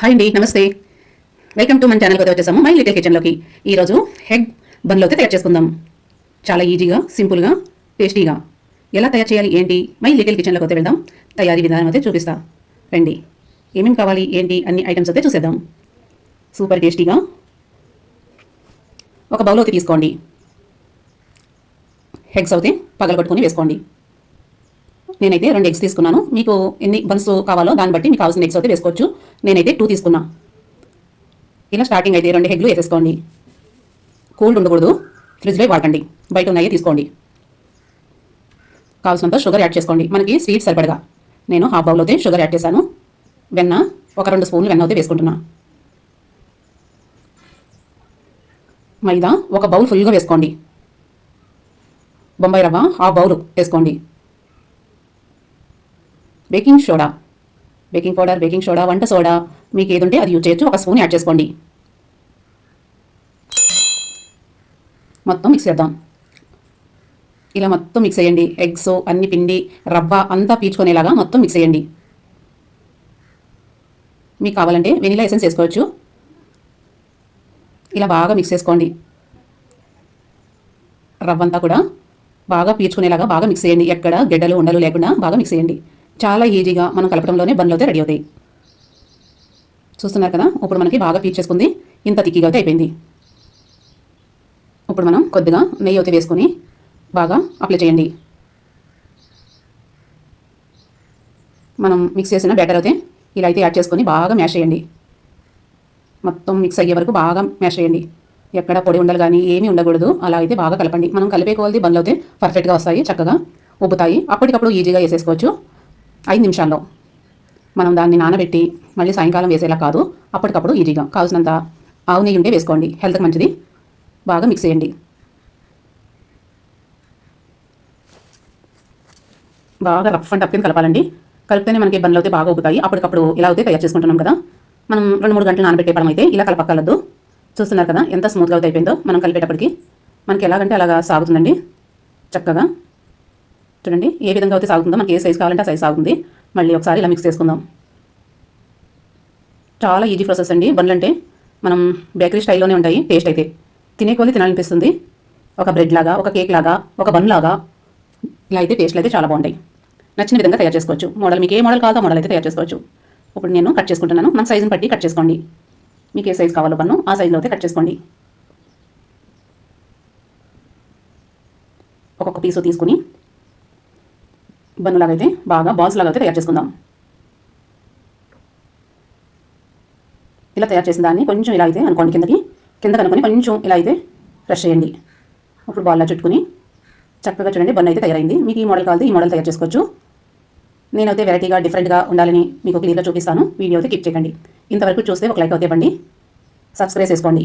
Hi అండి నమస్తే. Welcome to మన ఛానల్ అయితే వచ్చేసాము మై లిటిల్ కిచెన్లోకి ఈరోజు హెగ్ బన్లో అయితే తయారు చేసుకుందాం. చాలా ఈజీగా సింపుల్గా టేస్టీగా ఎలా తయారు చేయాలి ఏంటి? మై లిటిల్ కిచెన్లోకి అయితే వెళ్దాం. తయారీ విధానం అయితే చూపిస్తా. రండి. ఏమేమి కావాలి ఏంటి? అన్ని ఐటమ్స్ అయితే చూసేద్దాం. సూపర్ టేస్టీగా ఒక బౌల్ అయితే తీసుకోండి. హెగ్స్ అయితే పగలగొట్టుకొని వేసుకోండి. నేనైతే రెండు ఎగ్స్ తీసుకున్నాను. మీకు ఎన్ని బన్స్ కావాలో దాన్ని బట్టి మీకు కావాల్సిన ఎగ్స్ అయితే వేసుకోవచ్చు. నేనైతే టూ తీసుకున్నా. ఇలా స్టార్టింగ్ అయితే రెండు హెగ్లు వేసేసుకోండి. కూల్డ్ ఉండకూడదు. ఫ్రిడ్జ్లో వాడకండి. బయట ఉన్నాయే తీసుకోండి. కావాల్సినంత షుగర్ యాడ్ చేసుకోండి. మనకి స్వీట్ సరిపడగా. నేను హాఫ్ బౌల్ అయితే షుగర్ యాడ్ చేశాను. వెన్న ఒక రెండు స్పూన్లు వెన్న అయితే వేసుకుంటున్నా. మైదా ఒక బౌల్ ఫుల్గా వేసుకోండి. బొంబాయి రవ్వ హాఫ్ బౌల్ వేసుకోండి. Baking soda. Baking powder baking soda వంట సోడా మీకు ఏది ఉంటే అది యూజ్ చేయొచ్చు. ఒక స్పూన్ యాడ్ చేసుకోండి. మొత్తం మిక్స్ చేద్దాం. ఇలా మొత్తం మిక్స్ చేయండి. ఎగ్స్ అన్ని పిండి రవ్వ అంతా పీల్చుకునేలాగా మొత్తం మిక్స్ చేయండి. మీకు కావాలంటే వెనీలా ఎసెన్స్ వేసుకోవచ్చు. ఇలా బాగా మిక్స్ చేసుకోండి. రవ్వ అంతా కూడా బాగా పీల్చుకునేలాగా బాగా మిక్స్ చేయండి. ఎక్కడ గెడ్డలు ఉండలు లేకుండా బాగా మిక్స్ చేయండి. చాలా ఈజీగా మనం కలపడంలోనే బండ్లు అయితే రెడీ అవుతాయి. చూస్తున్నారు కదా? ఇప్పుడు మనకి బాగా పీల్చేసుకుంది ఇంత తిక్కిగా అయితే అయిపోయింది. ఇప్పుడు మనం కొద్దిగా నెయ్యి అయితే వేసుకొని బాగా అప్లై చేయండి. మనం మిక్స్ చేసిన బ్యాటర్ అయితే ఇలా అయితే యాడ్ చేసుకొని బాగా మ్యాష్ చేయండి. మొత్తం మిక్స్ అయ్యే వరకు బాగా మ్యాష్ చేయండి. ఎక్కడ పొడి ఉండాలి కానీ ఏమీ ఉండకూడదు. అలా అయితే బాగా కలపండి. మనం కలిపే కొలది బండ్లు అయితే పర్ఫెక్ట్గా వస్తాయి చక్కగా ఉబ్బుతాయి. అప్పటికప్పుడు ఈజీగా వేసేసుకోవచ్చు. ఐదు నిమిషాల్లో. మనం దాన్ని నానబెట్టి మళ్ళీ సాయంకాలం వేసేలా కాదు అప్పటికప్పుడు ఈజీగా కావాల్సినంత ఆవు నెయ్యి ఉంటే వేసుకోండి. హెల్త్కి మంచిది. బాగా మిక్స్ చేయండి. బాగా రఫ్ అండ్ టఫ్ కలపాలండి. కలిపితేనే మనకి బండ్లు అయితే బాగా ఉబ్బుతాయి అప్పటికప్పుడు ఇలా అయితే తయారు చేసుకుంటున్నాం కదా. మనం రెండు మూడు గంటలు నానబెట్టే పడం అయితే ఇలా కలపక్కర్లేదు. చూస్తున్నారు కదా ఎంత స్మూత్గా అయితే అయిపోయిందో మనం కలిపేటప్పటికి. మనకి ఎలాగంటే అలాగా సాగుతుందండి. చక్కగా చూడండి. ఏ విధంగా అయితే సాగుతుందో మనకి ఏ సైజ్ కావాలంటే ఆ సైజ్ సాగుతుంది. మళ్ళీ ఒకసారి ఇలా మిక్స్ చేసుకుందాం. చాలా ఈజీ ప్రాసెస్ అండి. బండ్లు అంటే మనం బేకరీ స్టైల్లోనే ఉంటాయి. టేస్ట్ అయితే తినే కొద్ది తినాలనిపిస్తుంది. ఒక బ్రెడ్ లాగా ఒక కేక్ లాగా ఒక బన్ లాగా ఇలా అయితే టేస్ట్లు అయితే చాలా బాగుంటాయి. నచ్చిన విధంగా తయారు చేసుకోవచ్చు. మోడల్ మీకు ఏ మోడల్ కావాలో మోడల్ అయితే తయారు చేసుకోవచ్చు. ఇప్పుడు నేను కట్ చేసుకుంటున్నాను. మన సైజుని బట్టి కట్ చేసుకోండి. మీకు ఏ సైజ్ కావాలో బన్ను ఆ సైజులో అయితే కట్ చేసుకోండి. ఒక్కొక్క పీసు తీసుకుని బన్నులాగైతే అయితే బాగా బాల్స్ లాగా అయితే తయారు చేసుకుందాం. ఇలా తయారు చేసిన దాన్ని కొంచెం ఇలా అయితే అనుకోండి కిందకి. కింద కనుకొని కొంచెం ఇలా అయితే ఫ్రెష్ చేయండి. ఇప్పుడు బాల్లా చుట్టుకుని చక్కగా చూడండి బన్ అయితే తయారైంది. మీకు ఈ మోడల్ కావాలి ఈ మోడల్ తయారు చేసుకోవచ్చు. నేనైతే వెరైటీగా డిఫరెంట్గా ఉండాలని మీకు క్లియర్గా చూపిస్తాను. వీడియో అయితే కిప్ చేయండి ఇంతవరకు చూస్తే ఒక లైక్ అయితే ఇవ్వండి. సబ్స్క్రైబ్ చేసుకోండి.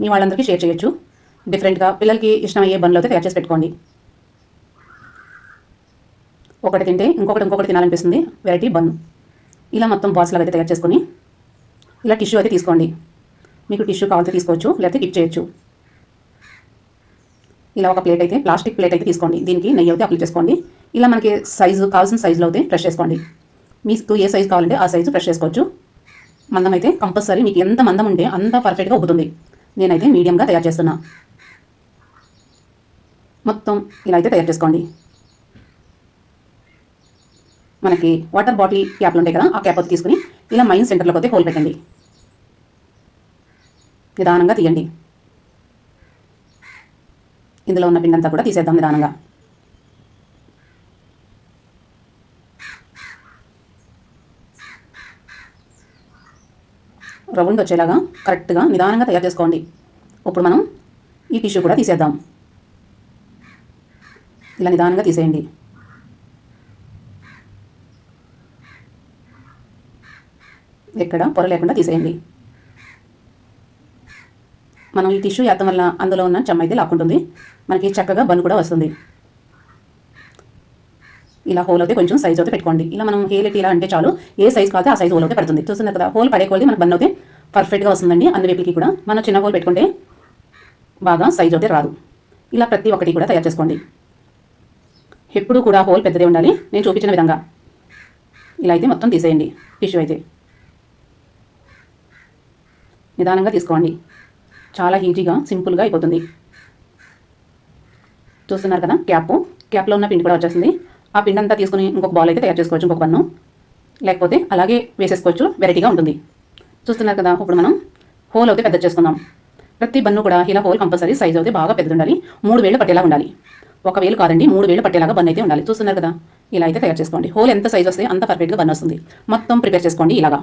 మీ వాళ్ళందరికీ షేర్ చేయొచ్చు. డిఫరెంట్గా పిల్లలకి ఇష్టమయ్యే బండ్లు అయితే తయారు చేసి పెట్టుకోండి. ఒకటి తింటే ఇంకొకటి ఇంకొకటి తినాలనిపిస్తుంది. వెరైటీ బన్ ఇలా మొత్తం బాక్స్ లాగా అయితే తయారు చేసుకొని ఇలా టిష్యూ అయితే తీసుకోండి. మీకు టిష్యూ కావాల్సి తీసుకోవచ్చు లేకపోతే కిప్ చేయొచ్చు. ఇలా ఒక ప్లేట్ అయితే ప్లాస్టిక్ ప్లేట్ అయితే తీసుకోండి. దీనికి నెయ్యి అయితే అప్లై చేసుకోండి. ఇలా మనకి సైజు కావాల్సిన సైజులో అయితే ఫ్రెష్ చేసుకోండి. మీకు ఏ సైజు కావాలంటే ఆ సైజు ఫ్రెష్ చేసుకోవచ్చు. మందం అయితే కంపల్సరీ మీకు ఎంత మందం ఉంటే అంత పర్ఫెక్ట్గా ఉబ్బుతుంది. నేనైతే మీడియంగా తయారు చేస్తున్నా. మొత్తం ఇలా అయితే తయారు చేసుకోండి. మనకి వాటర్ బాటిల్ క్యాప్లు ఉంటాయి కదా ఆ క్యాప్ వచ్చి తీసుకుని ఇలా మైన్ సెంటర్లోకి అయితే హోల్ పెట్టండి. నిదానంగా తీయండి. ఇందులో ఉన్న పిండంతా కూడా తీసేద్దాం నిదానంగా. రౌండ్ వచ్చేలాగా కరెక్ట్గా నిదానంగా తయారు చేసుకోండి. ఇప్పుడు మనం ఈ టిష్యూ కూడా తీసేద్దాం. ఇలా నిదానంగా తీసేయండి. ఎక్కడ? పొర లేకుండా తీసేయండి. మనం ఈ టిష్యూ వేయటం వల్ల అందులో ఉన్న చెమ్మ అయితే లాక్కుంటుంది. మనకి చక్కగా బన్ కూడా వస్తుంది. ఇలా హోల్ అయితే కొంచెం సైజ్ అయితే పెట్టుకోండి. ఇలా మనం హేల్ ఇలా అంటే చాలు. ఏ సైజ్ కాదు ఆ సైజ్ హోల్ అయితే పడుతుంది. చూస్తున్నారు కదా హోల్ పడే కొద్ది మనకు బన్ అయితే పర్ఫెక్ట్గా వస్తుందండి అన్ని వైపులకి కూడా. మనం చిన్న హోల్ పెట్టుకుంటే బాగా సైజ్ అయితే రాదు. ఇలా ప్రతి ఒక్కటి కూడా తయారు చేసుకోండి. ఎప్పుడు కూడా హోల్ పెద్దదే ఉండాలి. నేను చూపించిన విధంగా. ఇలా అయితే మొత్తం తీసేయండి. టిష్యూ అయితే. నిదానంగా తీసుకోండి. చాలా ఈజీగా సింపుల్గా అయిపోతుంది. చూస్తున్నారు కదా క్యాప్. క్యాప్లో ఉన్న పిండి కూడా వచ్చేసింది. ఆ పిండి అంతా తీసుకుని ఇంకొక బాల్ అయితే తయారు చేసుకోవచ్చు ఇంకొక పన్ను. లేకపోతే అలాగే వేసేసుకోవచ్చు వెరైటీగా ఉంటుంది. చూస్తున్నారు కదా ఇప్పుడు మనం హోల్ అయితే పెద్ద చేసుకుందాం. ప్రతి బన్ను కూడా ఇలా హోల్ కంపల్సరీ సైజ్ అయితే బాగా పెద్ద ఉండాలి. మూడు వేలు పట్టేలా ఉండాలి. ఒక వేలు కాదండి మూడు వేలు పట్టేలాగా బన్ అయితే ఉండాలి. చూస్తున్నారు కదా ఇలా అయితే తయారు చేసుకోండి. హోల్ ఎంత సైజ్ వస్తే అంత పర్ఫెక్ట్గా బన్ వస్తుంది. మొత్తం ప్రిపేర్ చేసుకోండి ఇలాగా.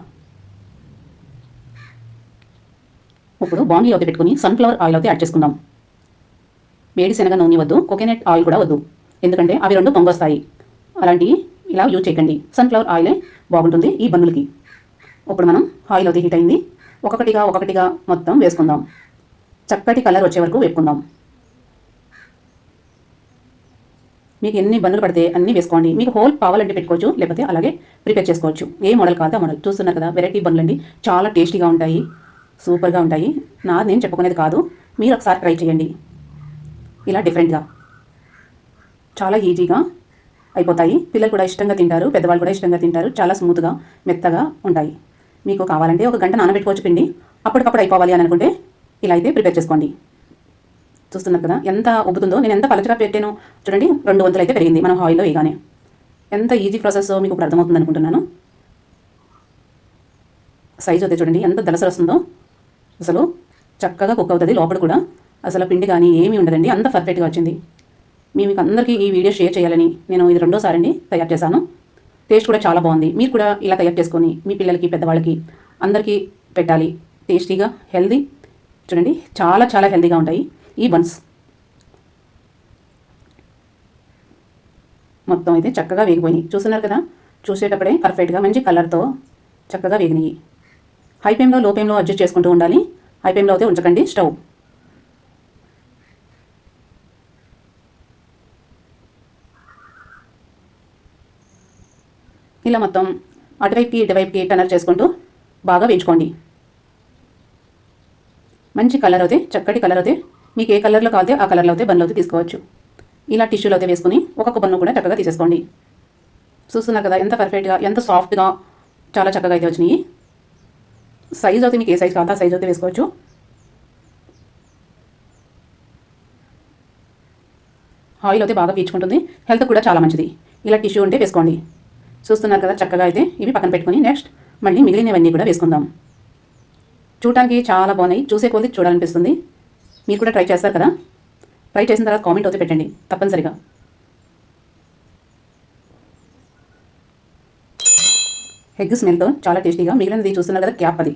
ఇప్పుడు బాండీ అయితే పెట్టుకుని సన్ఫ్లవర్ ఆయిల్ అయితే యాడ్ చేసుకుందాం. వేడి శనగ నూనె వద్దు కోకోనట్ ఆయిల్ కూడా వద్దు. ఎందుకంటే అవి రెండు పొంగొస్తాయి. అలాంటివి ఇలా యూజ్ చేయకండి. సన్ఫ్లవర్ ఆయిలే బాగుంటుంది ఈ బన్నులకి. ఇప్పుడు మనం ఆయిల్ అయితే హీట్ అయింది. ఒక్కొక్కటిగా ఒక్కొక్కటిగా మొత్తం వేసుకుందాం. చక్కటి కలర్ వచ్చే వరకు వేపుకుందాం. మీకు ఎన్ని బన్నులు పడితే అన్నీ వేసుకోండి. మీకు హోల్ పావాలంటే పెట్టుకోవచ్చు లేకపోతే అలాగే ప్రిపేర్ చేసుకోవచ్చు. ఏ మోడల్ కాదా మోడల్. చూస్తున్నారు కదా వెరైటీ బన్నులు అండి చాలా టేస్టీగా ఉంటాయి. సూపర్గా ఉంటాయి. నా నేను చెప్పుకునేది కాదు. మీరు ఒకసారి ట్రై చేయండి. ఇలా డిఫరెంట్గా చాలా ఈజీగా అయిపోతాయి. పిల్లలు కూడా ఇష్టంగా తింటారు. పెద్దవాళ్ళు కూడా ఇష్టంగా తింటారు. చాలా స్మూత్గా మెత్తగా ఉంటాయి. మీకు కావాలంటే ఒక గంట నానబెట్టుకోవచ్చు పిండి. అప్పటికప్పుడు అయిపోవాలి అని అనుకుంటే ఇలా అయితే ప్రిపేర్ చేసుకోండి. చూస్తున్నారు కదా? ఎంత ఉబ్బుతుందో. నేను ఎంత పలచగా పెట్టాను? చూడండి రెండు వందలు అయితే పెరిగింది మనం ఆయిల్లో వేయగానే. ఎంత ఈజీ ప్రాసెస్ మీకు ఇప్పుడు అర్థమవుతుంది అనుకుంటున్నాను. సైజ్ అయితే చూడండి ఎంత దలసరు వస్తుందో. అసలు చక్కగా కుక్ అవుతుంది లోపల కూడా. అసలు పిండి కానీ ఏమీ ఉండదండి. అంత పర్ఫెక్ట్గా వచ్చింది. మీ మీకు అందరికీ ఈ వీడియో షేర్ చేయాలని నేను ఇది రెండోసారి అండి తయారు చేశాను. టేస్ట్ కూడా చాలా బాగుంది. మీరు కూడా ఇలా తయారు చేసుకొని మీ పిల్లలకి పెద్దవాళ్ళకి అందరికీ పెట్టాలి. టేస్టీగా హెల్దీ చూడండి చాలా చాలా హెల్దీగా ఉంటాయి ఈ బన్స్ మొత్తం అయితే చక్కగా వేగిపోయినాయి. చూస్తున్నారు కదా? చూసేటప్పుడే పర్ఫెక్ట్గా మంచి కలర్తో చక్కగా వేగినాయి. హై ఫ్లేమ్లో లో ఫ్లేమ్లో అడ్జస్ట్ చేసుకుంటూ ఉండాలి. హై ఫ్లేమ్లో అయితే ఉంచకండి. స్టవ్ ఇలా మొత్తం అటువైపుకి ఇటువైపుకి టనర్ చేసుకుంటూ బాగా వేయించుకోండి. మంచి కలర్ అయితే చక్కటి కలర్ అయితే మీకు ఏ కలర్లో కావాలితే ఆ కలర్లో అయితే బన్నులు అయితే తీసుకోవచ్చు. ఇలా టిష్యూలో అయితే వేసుకుని ఒక్కొక్క బన్ను కూడా చక్కగా తీసేసుకోండి. చూస్తున్నారు కదా ఎంత పర్ఫెక్ట్గా ఎంత సాఫ్ట్గా చాలా చక్కగా అయితే వచ్చినాయి. సైజ్ అయితే మీకు ఏ సైజ్ కావాలో ఆ సైజ్ అయితే వేసుకోవచ్చు. ఆయిల్ అయితే బాగా పీల్చుకుంటుంది. హెల్త్ కూడా చాలా మంచిది. ఇలా టిష్యూ ఉంటే వేసుకోండి. చూస్తున్నారు కదా చక్కగా అయితే ఇవి పక్కన పెట్టుకుని నెక్స్ట్ మళ్ళీ మిగిలినవన్నీ కూడా వేసుకుందాం. చూడటానికి చాలా బాగున్నాయి. చూసే కొద్ది చూడాలనిపిస్తుంది. మీరు కూడా ట్రై చేస్తారు కదా? ట్రై చేసిన తర్వాత కామెంట్ అయితే పెట్టండి. తప్పనిసరిగా. ఎగ్ స్మెల్తో చాలా టేస్టీగా మిగిలినది చూస్తున్నారు కదా క్యాప్ అది.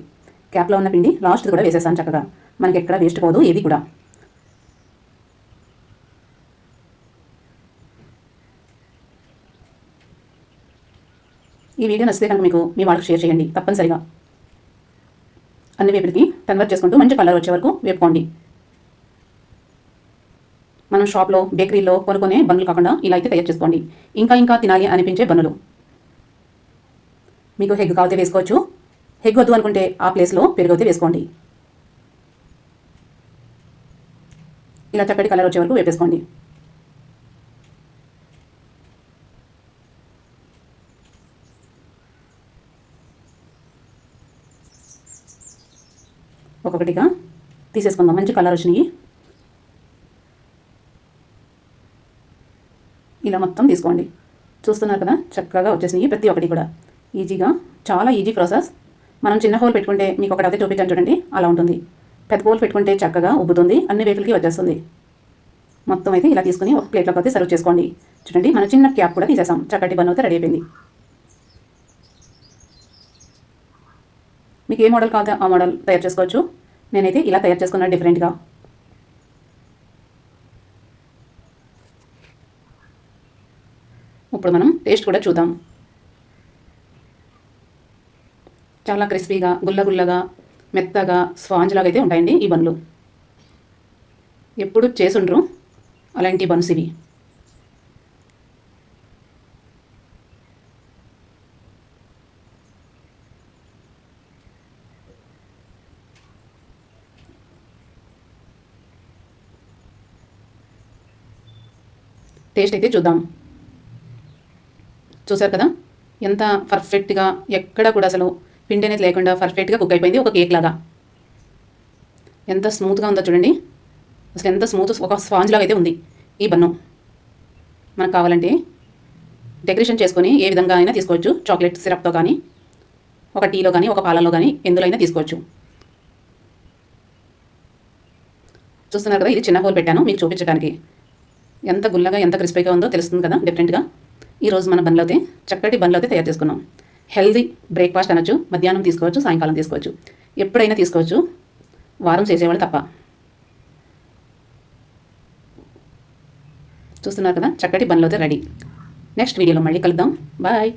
క్యాప్లో ఉన్న పిండి లాస్ట్ కూడా వేసేసాను చక్కగా. మనకి ఎక్కడ వేస్ట్ పోదు ఏది కూడా. ఈ వీడియో నచ్చితే కనుక మీకు మీ వాళ్ళకి షేర్ చేయండి తప్పనిసరిగా. అన్ని వేపుడికి కన్వర్ట్ చేసుకుంటూ మంచి కలర్ వచ్చే వరకు వేపుకోండి. మనం షాప్లో బేకరీలో కొనుక్కునే బన్నులు కాకుండా ఇలా అయితే తయారు చేసుకోండి. ఇంకా ఇంకా తినాలి అనిపించే బన్నులు. మీకు హెగ్ కావితే వేసుకోవచ్చు. హెగ్ వద్దు అనుకుంటే ఆ ప్లేస్లో పెరుగైతే వేసుకోండి. ఇలా చక్కటి కలర్ వచ్చే వరకు వేపేసుకోండి. ఒక్కొక్కటిగా తీసేసుకుందాం. మంచి కలర్ వచ్చినాయి. ఇలా మొత్తం తీసుకోండి. చూస్తున్నారు కదా? చక్కగా వచ్చేసినాయి ప్రతి ఒక్కటి కూడా. ఈజీగా చాలా ఈజీ ప్రాసెస్. మనం చిన్న హోల్ పెట్టుకుంటే మీకు ఒకటి అదే చూపించాను చూడండి అలా ఉంటుంది. పెద్ద హోల్ పెట్టుకుంటే చక్కగా ఉబ్బుతుంది అన్ని వేపులకి వచ్చేస్తుంది. మొత్తం అయితే ఇలా తీసుకుని ఒక ప్లేట్లోకి అయితే సర్వ్ చేసుకోండి. చూడండి మన చిన్న క్యాప్ కూడా తీసేసాం. చక్కటి బన్ అయితే రెడీ అయిపోయింది. మీకు ఏ మోడల్ కావాలో ఆ మోడల్ తయారు చేసుకోవచ్చు. నేనైతే ఇలా తయారు చేసుకున్నాను డిఫరెంట్గా. ఇప్పుడు మనం టేస్ట్ కూడా చూద్దాం. చాలా క్రిస్పీగా గుల్లగుల్లగా మెత్తగా స్పాంజ్ లాగా అయితే ఉంటాయండి ఈ బన్లు ఎప్పుడు చేసుండ్రు? అలాంటి బన్స్ ఇవి. టేస్ట్ అయితే చూద్దాం. చూసారు కదా? ఎంత పర్ఫెక్ట్గా ఎక్కడ కూడా అసలు పిండి అనేది లేకుండా పర్ఫెక్ట్గా కుక్ అయిపోయింది ఒక కేక్ లాగా. ఎంత స్మూత్గా ఉందో చూడండి. అసలు ఎంత స్మూత్ ఒక స్పాంజ్ లాగా అయితే ఉంది ఈ బన్ను. మనకు కావాలంటే డెకరేషన్ చేసుకొని ఏ విధంగా అయినా తీసుకోవచ్చు. చాక్లెట్ సిరప్తో కానీ ఒక టీలో కానీ ఒక పాలలో కానీ ఎందులో అయినా తీసుకోవచ్చు. చూస్తున్నారు కదా ఇది చిన్న హోల్ పెట్టాను మీకు చూపించడానికి ఎంత గుల్లగా ఎంత క్రిస్పీగా ఉందో తెలుస్తుంది కదా డిఫరెంట్గా ఈరోజు మన బండ్లో అయితే చక్కటి బండ్లో అయితే తయారు చేసుకున్నాం. హెల్దీ బ్రేక్ఫాస్ట్ అనొచ్చు మధ్యాహ్నం తీసుకోవచ్చు సాయంకాలం తీసుకోవచ్చు. ఎప్పుడైనా తీసుకోవచ్చు. వారం చేసేవాళ్ళు తప్ప. చూస్తున్నారు కదా? చక్కటి బండ్లో అయితే రెడీ. నెక్స్ట్ వీడియోలో మళ్ళీ కలుద్దాం. బాయ్.